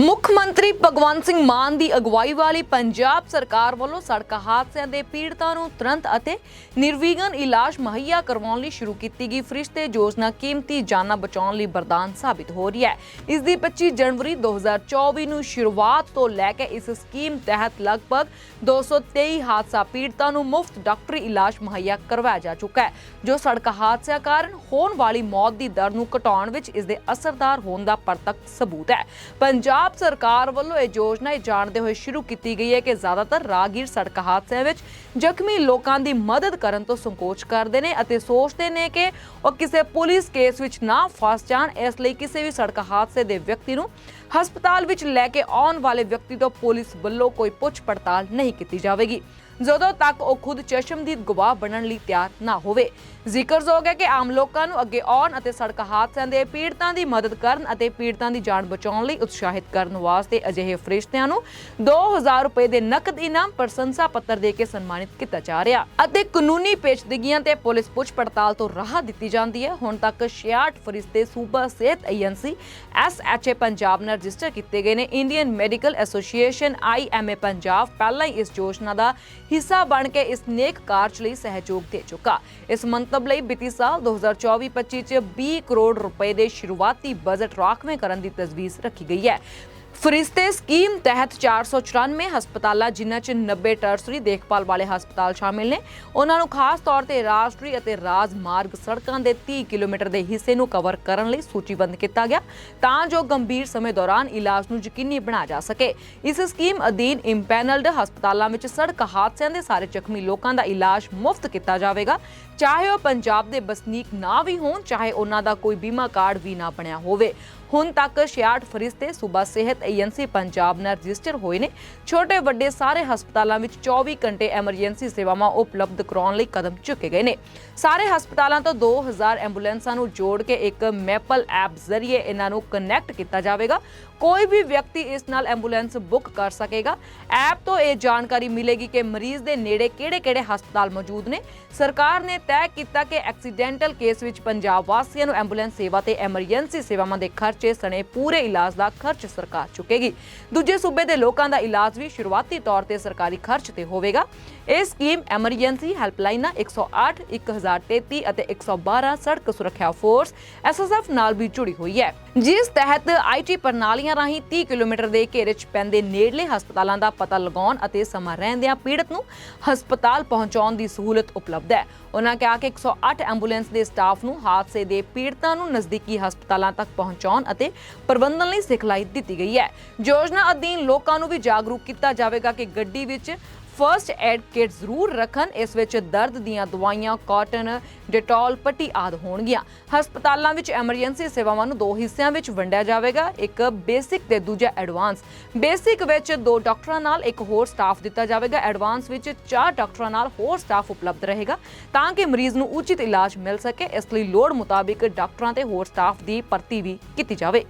ਮੁੱਖ ਮੰਤਰੀ ਭਗਵੰਤ ਸਿੰਘ ਮਾਨ ਦੀ ਅਗਵਾਈ ਵਾਲੀ ਪੰਜਾਬ ਸਰਕਾਰ ਵੱਲੋਂ ਸੜਕ ਹਾਦਸਿਆਂ ਦੇ ਪੀੜਤਾਂ ਨੂੰ ਤੁਰੰਤ ਅਤੇ ਨਿਰਵਿਘਨ ਇਲਾਜ ਮੁਹੱਈਆ ਕਰਵਾਉਣ ਲਈ ਸ਼ੁਰੂ ਕੀਤੀ ਗਈ ਫਰਿਸ਼ਤੇ ਯੋਜਨਾ ਕੀਮਤੀ ਜਾਨਾਂ ਬਚਾਉਣ ਲਈ ਵਰਦਾਨ ਸਾਬਿਤ ਹੋ ਰਹੀ ਹੈ। ਇਸ ਦੀ 25 ਜਨਵਰੀ 2024 ਨੂੰ ਸ਼ੁਰੂਆਤ ਤੋਂ ਲੈ ਕੇ ਇਸ ਸਕੀਮ ਤਹਿਤ ਲਗਭਗ 223 ਹਾਦਸਾ ਪੀੜਤਾਂ ਨੂੰ ਮੁਫਤ ਡਾਕਟਰੀ ਇਲਾਜ ਮੁਹੱਈਆ ਕਰਵਾਇਆ ਜਾ ਚੁੱਕਾ ਹੈ, ਜੋ ਸੜਕ ਹਾਦਸਿਆਂ ਕਾਰਨ ਹੋਣ ਵਾਲੀ ਮੌਤ ਦੀ ਦਰ ਨੂੰ ਘਟਾਉਣ ਵਿੱਚ ਇਸ ਦੇ ਅਸਰਦਾਰ ਹੋਣ ਦਾ ਪਰਤਕ ਸਬੂਤ ਹੈ। ਪੰਜਾਬ ਸਰਕਾਰ ਵੱਲੋਂ ਇਹ ਯੋਜਨਾ ਇਹ ਜਾਣਦੇ ਹੋਏ ਸ਼ੁਰੂ ਕੀਤੀ ਗਈ ਹੈ ਕਿ ਜ਼ਿਆਦਾਤਰ ਰਾਹਗੀਰ ਸੜਕ ਹਾਦਸਿਆਂ ਵਿੱਚ ਜ਼ਖਮੀ ਲੋਕਾਂ ਦੀ ਮਦਦ ਕਰਨ ਤੋਂ ਸੰਕੋਚ ਕਰਦੇ ਨੇ ਅਤੇ ਸੋਚਦੇ ਨੇ ਕਿ ਉਹ ਕਿਸੇ ਪੁਲਿਸ ਕੇਸ ਵਿੱਚ ਨਾ ਫਸ ਜਾਣ, ਇਸ ਲਈ ਕਿਸੇ ਵੀ ਸੜਕ ਹਾਦਸੇ ਦੇ ਵਿਅਕਤੀ ਨੂੰ ਹਸਪਤਾਲ ਵਿੱਚ ਲੈ ਕੇ ਆਉਣ ਵਾਲੇ ਵਿਅਕਤੀ ਤੋਂ ਪੁਲਿਸ ਵੱਲੋਂ ਕੋਈ ਪੁੱਛ ਪੜਤਾਲ ਨਹੀਂ ਕੀਤੀ ਜਾਵੇਗੀ। ਜਦੋਂ ਤੱਕ ਉਹ ਖੁਦ ਚਸ਼ਮਦੀਦ ਗਵਾਹ ਬਣਨ ਲਈ ਤਿਆਰ ਨਾ ਹੋਵੇ। ਜ਼ਿਕਰਯੋਗ ਹੈ ਕਿ ਆਮ ਲੋਕਾਂ ਨੂੰ ਅੱਗੇ ਆਉਣ ਅਤੇ ਸੜਕ ਹਾਦਸਿਆਂ ਦੇ ਪੀੜਤਾਂ ਦੀ ਮਦਦ ਕਰਨ ਅਤੇ ਪੀੜਤਾਂ ਦੀ ਜਾਨ ਬਚਾਉਣ ਲਈ ਉਤਸ਼ਾਹਿਤ ਕਰਨ ਵਾਸਤੇ ਅਜਿਹੇ ਫਰਿਸ਼ਤਿਆਂ ਨੂੰ 2000 ਰੁਪਏ ਦੇ ਨਕਦ ਇਨਾਮ ਪ੍ਰਸ਼ੰਸਾ ਪੱਤਰ ਦੇ ਕੇ ਸਨਮਾਨਿਤ ਕੀਤਾ ਜਾ ਰਿਹਾ ਅਤੇ ਕਾਨੂੰਨੀ ਪੇਸ਼ਦਗੀਆਂ ਤੇ ਪੁਲਿਸ ਪੁੱਛ ਪੜਤਾਲ ਤੋਂ ਰਾਹਤ ਦਿੱਤੀ ਜਾਂਦੀ ਹੈ। ਹੁਣ ਤੱਕ 66 ਫਰਿਸ਼ਤੇ ਸੂਬਾ ਸਿਹਤ ਏਜੰਸੀ ਐਸਐਚਏ ਪੰਜਾਬ ਨਾਲ ਰਜਿਸਟਰ ਕੀਤੇ ਗਏ ਨੇ। Indian medical association IMA Punjab ਪਹਿਲਾਂ ਹੀ ਇਸ ਯੋਜਨਾ ਦਾ ਹਿੱਸਾ ਬਣ ਕੇ ਇਸ ਨੇਕ ਕਾਰਜ ਲਈ ਸਹਿਯੋਗ ਦੇ ਚੁੱਕਾ। ਇਸ ਮੰਤਵ ਲਈ ਬੀਤੀ ਸਾਲ 2024-25 ਚ 20 ਕਰੋੜ ਰੁਪਏ ਦੇ ਸ਼ੁਰੂਆਤੀ ਬਜਟ ਰਾਖਵੇਂ ਕਰਨ ਦੀ ਤਜਵੀਜ਼ ਰੱਖੀ ਗਈ ਹੈ। ਫਰਿਸ਼ਤੇ ਸਕੀਮ ਤਹਿਤ 494 ਹਸਪਤਾਲਾਂ, ਜਿਨ੍ਹਾਂ 'ਚ 90 ਟਰਸਰੀ ਦੇਖਭਾਲ ਵਾਲੇ ਹਸਪਤਾਲ ਸ਼ਾਮਿਲ ਨੇ, ਉਹਨਾਂ ਨੂੰ ਖਾਸ ਤੌਰ ਤੇ ਰਾਸ਼ਟਰੀ ਅਤੇ ਰਾਜ ਮਾਰਗ ਸੜਕਾਂ ਦੇ 30 ਕਿਲੋਮੀਟਰ ਦੇ ਹਿੱਸੇ ਨੂੰ ਕਵਰ ਕਰਨ ਲਈ ਸੂਚੀਬੱਧ ਕੀਤਾ ਗਿਆ, ਤਾਂ ਜੋ ਗੰਭੀਰ ਸਮੇਂ ਦੌਰਾਨ ਇਲਾਜ ਨੂੰ ਯਕੀਨੀ ਬਣਾਇਆ ਜਾ ਸਕੇ। ਇਸ ਸਕੀਮ ਅਧੀਨ ਇੰਪੈਨਲਡ ਹਸਪਤਾਲਾਂ ਵਿੱਚ ਸੜਕ ਹਾਦਸਿਆਂ ਦੇ ਸਾਰੇ ਜ਼ਖਮੀ ਲੋਕਾਂ ਦਾ ਇਲਾਜ ਮੁਫਤ ਕੀਤਾ ਜਾਵੇਗਾ। ਚਾਹੇ ਉਹ ਪੰਜਾਬ ਦੇ ਵਸਨੀਕ ਨਾ ਵੀ ਹੋਣ, ਚਾਹੇ ਉਹਨਾਂ ਦਾ ਕੋਈ ਬੀਮਾ ਕਾਰਡ ਵੀ ਨਾ ਬਣਿਆ ਹੋਵੇ। ਹੁਣ ਤੱਕ 66 ਫਰਿਸ਼ਤੇ ਸੂਬਾ ਸਿਹਤ ਏਜੰਸੀ ਪੰਜਾਬ ਨਾਲ ਰਜਿਸਟਰ ਹੋਏ ਨੇ। ਛੋਟੇ ਵੱਡੇ ਸਾਰੇ ਹਸਪਤਾਲਾਂ ਵਿੱਚ 24 ਘੰਟੇ ਐਮਰਜੈਂਸੀ ਸੇਵਾਵਾਂ ਉਪਲਬਧ ਕਰਾਉਣ ਲਈ ਕਦਮ ਚੁੱਕੇ ਗਏ ਨੇ। ਸਾਰੇ ਹਸਪਤਾਲਾਂ ਤੋਂ 2000 ਐਂਬੂਲੈਂਸਾਂ ਨੂੰ ਜੋੜ ਕੇ ਇੱਕ ਮੈਪਲ ਐਪ ਜ਼ਰੀਏ ਇਹਨਾਂ ਨੂੰ ਕਨੈਕਟ ਕੀਤਾ ਜਾਵੇਗਾ। ਕੋਈ ਵੀ ਵਿਅਕਤੀ ਇਸ ਨਾਲ ਐਂਬੂਲੈਂਸ ਬੁੱਕ ਕਰ ਸਕੇਗਾ। ਐਪ ਤੋਂ ਇਹ ਜਾਣਕਾਰੀ ਮਿਲੇਗੀ ਕਿ ਮਰੀਜ਼ ਦੇ ਨੇੜੇ ਕਿਹੜੇ-ਕਿਹੜੇ ਹਸਪਤਾਲ ਮੌਜੂਦ ਨੇ। ਸਰਕਾਰ ਨੇ ਤੈਅ ਕੀਤਾ ਕਿ ਐਕਸੀਡੈਂਟਲ ਕੇਸ ਵਿੱਚ ਪੰਜਾਬ ਵਾਸੀਆਂ ਨੂੰ ਐਂਬੂਲੈਂਸ ਸੇਵਾ ਤੇ ਐਮਰਜੈਂਸੀ ਸੇਵਾਵਾਂ ਦੇ ਖਰਚੇ ਸਣੇ ਪੂਰੇ ਇਲਾਜ ਦਾ ਖਰਚ ਸਰਕਾਰ ਚੁੱਕੇਗੀ। ਦੂਜੇ ਸੂਬੇ ਦੇ ਲੋਕਾਂ ਦਾ ਇਲਾਜ ਵੀ ਸ਼ੁਰੂਆਤੀ ਤੌਰ ਤੇ ਸਰਕਾਰੀ ਖਰਚ ਤੇ ਹੋਵੇਗਾ। ਇਹ ਸਕੀਮ ਐਮਰਜੈਂਸੀ ਹੈਲਪਲਾਈਨਾਂ 108 1033 ਅਤੇ 112 ਸੜਕ ਸੁਰੱਖਿਆ ਫੋਰਸ ਐਸਐਸਐਫ ਨਾਲ ਵੀ ਜੁੜੀ ਹੋਈ ਹੈ। ਜਿਸ ਤਹਿਤ ਆਈਟੀ ਪ੍ਰਣਾਲੀਆਂ ਰਾਹੀਂ 30 ਕਿਲੋਮੀਟਰ ਦੇ ਘੇਰੇ 'ਚ ਪੈਂਦੇ ਨੇੜਲੇ ਹਸਪਤਾਲਾਂ ਦਾ ਪਤਾ ਲਗਾਉਣ ਅਤੇ ਸਮਾਂ ਰਹਿੰਦਿਆਂ ਪੀੜਤ ਨੂੰ ਹਸਪਤਾਲ ਪਹੁੰਚਾਉਣ ਦੀ ਸਹੂਲਤ ਉਪਲਬਧ ਹੈ। ਉਹਨਾਂ ਕਿਹਾ ਕਿ 108 ਐਂਬੂਲੈਂਸ ਦੇ ਸਟਾਫ ਨੂੰ ਹਾਦਸੇ ਦੇ ਪੀੜਤਾਂ ਨੂੰ ਨਜ਼ਦੀਕੀ ਹਸਪਤਾਲਾਂ ਤੱਕ ਪਹੁੰਚਾਉਣ ਅਤੇ ਪ੍ਰਬੰਧਨ ਲਈ ਸਿਖਲਾਈ ਦਿੱਤੀ ਗਈ ਹੈ। ਹੈ। ਯੋਜਨਾ ਅਧੀਨ ਲੋਕਾਂ ਨੂੰ ਵੀ ਜਾਗਰੂਕ ਕੀਤਾ ਜਾਵੇਗਾ ਕਿ ਗੱਡੀ ਵਿੱਚ ਫਰਸਟ ਐਡ ਕਿਟ ਜ਼ਰੂਰ ਰੱਖਣ। ਇਸ ਵਿੱਚ ਦਰਦ ਦੀਆਂ ਦਵਾਈਆਂ ਕਾਟਨ ਡਿਟੋਲ ਪੱਟੀ ਆਦ ਹੋਣਗੀਆਂ। ਹਸਪਤਾਲਾਂ ਵਿੱਚ ਐਮਰਜੈਂਸੀ ਸੇਵਾਵਾਂ ਨੂੰ ਦੋ ਹਿੱਸਿਆਂ ਵਿੱਚ ਵੰਡਿਆ ਜਾਵੇਗਾ, ਇੱਕ ਬੇਸਿਕ ਤੇ ਦੂਜਾ ਐਡਵਾਂਸ ਬੇਸਿਕ ਵਿੱਚ ਦੋ ਡਾਕਟਰਾਂ ਨਾਲ ਇੱਕ ਹੋਰ ਸਟਾਫ ਦਿੱਤਾ ਜਾਵੇਗਾ। ਐਡਵਾਂਸ ਵਿੱਚ ਚਾਰ ਡਾਕਟਰਾਂ ਨਾਲ ਹੋਰ ਸਟਾਫ ਉਪਲਬਧ ਰਹੇਗਾ ਤਾਂ ਕਿ ਮਰੀਜ਼ ਨੂੰ ਉਚਿਤ ਇਲਾਜ ਮਿਲ ਸਕੇ। ਇਸ ਲਈ ਲੋੜ ਮੁਤਾਬਿਕ ਡਾਕਟਰਾਂ ਤੇ ਹੋਰ ਸਟਾਫ ਦੀ ਭਰਤੀ ਵੀ ਕੀਤੀ ਜਾਵੇ।